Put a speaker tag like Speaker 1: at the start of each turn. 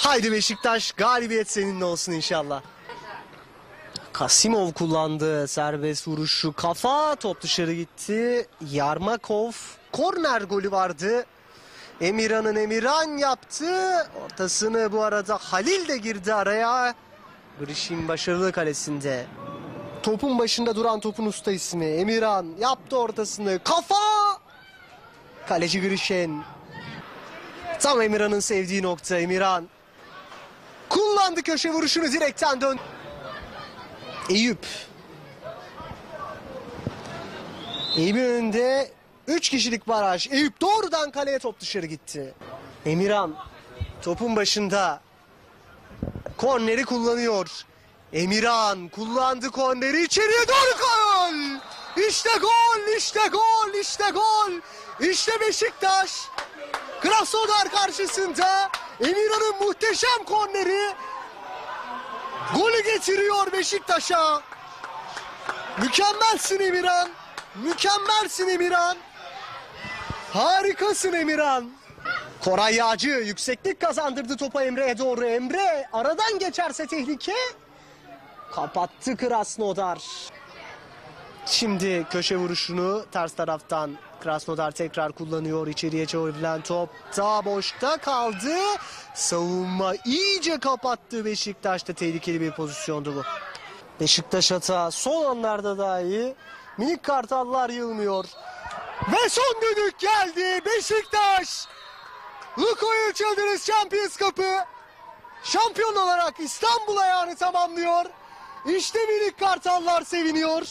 Speaker 1: Haydi Beşiktaş galibiyet seninle olsun inşallah. Kasimov kullandı serbest vuruşu kafa top dışarı gitti. Yarmakov korner golü vardı. Emirhan'ın Emirhan yaptı. Ortasını bu arada Halil de girdi araya. Grişin başarılı kalesinde. Topun başında duran topun usta ismi Emirhan yaptı ortasını. Kafa! Kaleci Grişen. Tam Emirhan'ın sevdiği nokta Emirhan. Kullandı köşe vuruşunu direkten dön. Eyüp. Eyüp'ün önünde 3 kişilik baraj. Eyüp doğrudan kaleye top dışarı gitti. Emirhan topun başında. Korneri kullanıyor. Emirhan kullandı korneri içeriye doğru gol. İşte gol, işte gol, işte gol. İşte Beşiktaş. Krasnodar karşısında Emirhan'ın muhteşem korneri golü getiriyor Beşiktaş'a. Mükemmelsin Emirhan. Mükemmelsin Emirhan. Harikasın Emirhan. Koray Yağcı yükseklik kazandırdı topa Emre'ye doğru. Emre aradan geçerse tehlike. Kapattı Krasnodar. Şimdi köşe vuruşunu ters taraftan Krasnodar tekrar kullanıyor. İçeriye çevrilen top daha boşta kaldı. Savunma iyice kapattı Beşiktaş'ta tehlikeli bir pozisyondu bu. Beşiktaş hata son anlarda dahi minik kartallar yılmıyor. Ve son düdük geldi Beşiktaş. Lukoil Children's Champions Cup'ı şampiyon olarak İstanbul ayağını tamamlıyor. İşte minik kartallar seviniyor.